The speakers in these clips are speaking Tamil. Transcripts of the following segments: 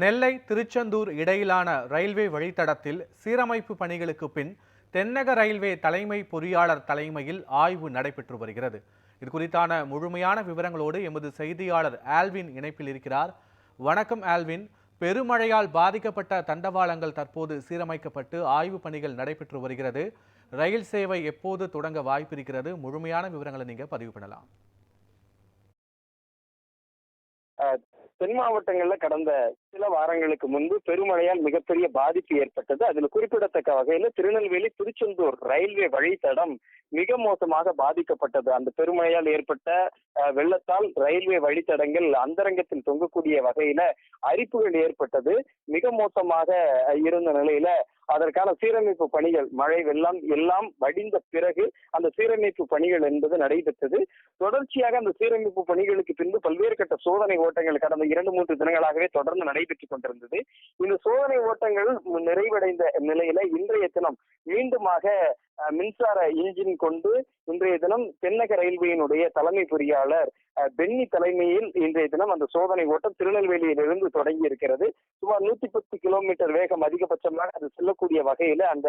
நெல்லை திருச்செந்தூர் இடையிலான ரயில்வே வழித்தடத்தில் சீரமைப்பு பணிகளுக்கு பின் தென்னக ரயில்வே தலைமை பொறியாளர் தலைமையில் ஆய்வு நடைபெற்று வருகிறது. இது குறித்தான முழுமையான விவரங்களோடு எமது செய்தியாளர் ஆல்வின் இணைப்பில் இருக்கிறார். வணக்கம் ஆல்வின். பெருமழையால் பாதிக்கப்பட்ட தண்டவாளங்கள் தற்போது சீரமைக்கப்பட்டு ஆய்வு பணிகள் நடைபெற்று வருகிறது. ரயில் சேவை எப்போது தொடங்க வாய்ப்பிருக்கிறது? முழுமையான விவரங்களை நீங்கள் பதிவு பண்ணலாம். தென் மாவட்டங்கள்ல கடந்த சில வாரங்களுக்கு முன்பு பெருமழையால் மிகப்பெரிய பாதிப்பு ஏற்பட்டது. அதுல குறிப்பிடத்தக்க வகையில திருநெல்வேலி திருச்செந்தூர் ரயில்வே வழித்தடம் மிக மோசமாக பாதிக்கப்பட்டது. அந்த பெருமழையால் ஏற்பட்ட அஹ், வெள்ளத்தால் ரயில்வே வழித்தடங்கள் அந்தரங்கத்தில் தொங்கக்கூடிய வகையில அரிப்புகள் ஏற்பட்டது. மிக மோசமாக இருந்த நிலையில அதற்கான சீரமைப்பு பணிகள் மழை வெள்ளம் எல்லாம் வடிந்த பிறகு அந்த சீரமைப்பு பணிகள் என்பது நடைபெற்றது. தொடர்ச்சியாக அந்த சீரமைப்பு பணிகளுக்கு பின்பு பல்வேறு கட்ட சோதனை ஓட்டங்கள் கடந்த இரண்டு மூன்று தினங்களாகவே தொடர்ந்து நடைபெற்றுக் கொண்டிருந்தது. இந்த சோதனை ஓட்டங்கள் நிறைவடைந்த நிலையில இன்றைய தினம் மீண்டுமாக மின்சார இன்ஜின் கொண்டு இன்றைய தினம் தென்னக ரயில்வேயினுடைய தலைமை பொறியாளர் அஹ், பென்னி தலைமையில் இன்றைய தினம் அந்த சோதனை ஓட்டம் திருநெல்வேலியிலிருந்து தொடங்கி இருக்கிறது சுமார் நூத்தி பத்து கிலோமீட்டர் வேகம் அதிகபட்சமாக அது செல்லக்கூடிய வகையில அந்த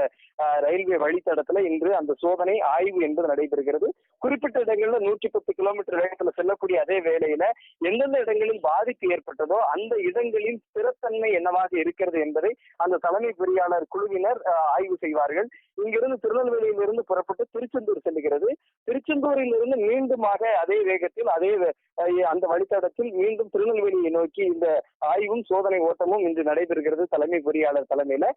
ரயில்வே வழித்தடத்துல இன்று அந்த சோதனை ஆய்வு என்பது நடைபெறுகிறது. குறிப்பிட்ட இடங்கள்ல நூற்றி பத்து கிலோமீட்டர் வேகத்துல செல்லக்கூடிய அதே வேளையில எந்தெந்த இடங்களில் பாதிப்பு ஏற்பட்டதோ அந்த இடங்களின் ஸ்திரத்தன்மை என்னவாக இருக்கிறது என்பதை அந்த தலைமை பொறியாளர் குழுவினர் ஆய்வு செய்வார்கள். இங்கிருந்து திருநெல்வேலியிலிருந்து புறப்பட்டு திருச்செந்தூர் செல்லுகிறது திருச்செந்தூரில் இருந்து மீண்டுமாக அதே வேகத்தில் அதே அந்த வழித்தடத்தில் மீண்டும் திருநெல்வேலியை நோக்கி இந்த ஆய்வும் சோதனை ஓட்டமும் இன்று நடைபெறுகிறது தலைமை பொறியாளர் தலைமையில.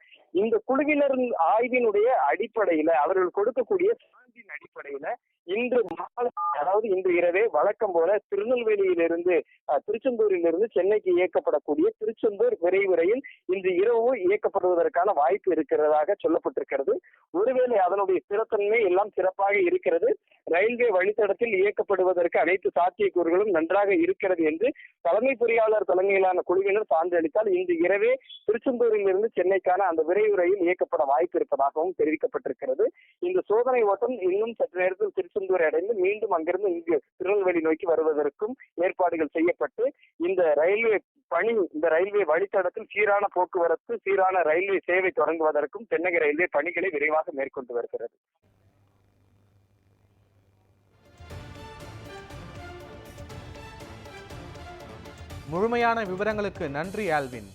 இந்த குழுவினர் ஆய்வினுடைய அடிப்படையில அவர்கள் கொடுக்கக்கூடிய சான்றின் அடிப்படையில இன்று மாலை அதாவது இன்று இரவே வழக்கம் போல திருநெல்வேலியிலிருந்து திருச்செந்தூரிலிருந்து சென்னைக்கு இயக்கப்படக்கூடிய திருச்செந்தூர் விரைவு ரயில் இன்று இரவு இயக்கப்படுவதற்கான வாய்ப்பு இருக்கிறதாக சொல்லப்பட்டிருக்கிறது. ஒருவேளை அதனுடைய ஸ்திரத்தன்மை எல்லாம் சிறப்பாக இருக்கிறது. ரயில்வே வழித்தடத்தில் இயக்கப்படுவதற்கு அனைத்து சாத்தியக்கூறுகளும் நன்றாக இருக்கிறது என்று தலைமை பொறியாளர் தலைமையிலான குழுவினர் சான்றளித்தால் இன்று இரவே திருச்செந்தூரில் இருந்து சென்னைக்கான அந்த விரைவு ரயில் இயக்கப்பட வாய்ப்பு இருப்பதாகவும் தெரிவிக்கப்பட்டிருக்கிறது. இந்த சோதனை ஓட்டம் இன்னும் சற்று நேரத்தில் திருச்செந்தூர் அடைந்து மீண்டும் அங்கிருந்து இங்கு திருநெல்வேலி நோக்கி வருவதற்கும் ஏற்பாடுகள் செய்யப்பட்டு இந்த ரயில்வே பணி இந்த ரயில்வே வழித்தடத்தில் சீரான போக்குவரத்து சீரான ரயில்வே சேவை தொடங்குவதற்கும் தென்னக ரயில்வே பணிகளை விரைவாக மேற்கொண்டு வருகிறது. முழுமையான விவரங்களுக்கு நன்றி ஆல்வின்.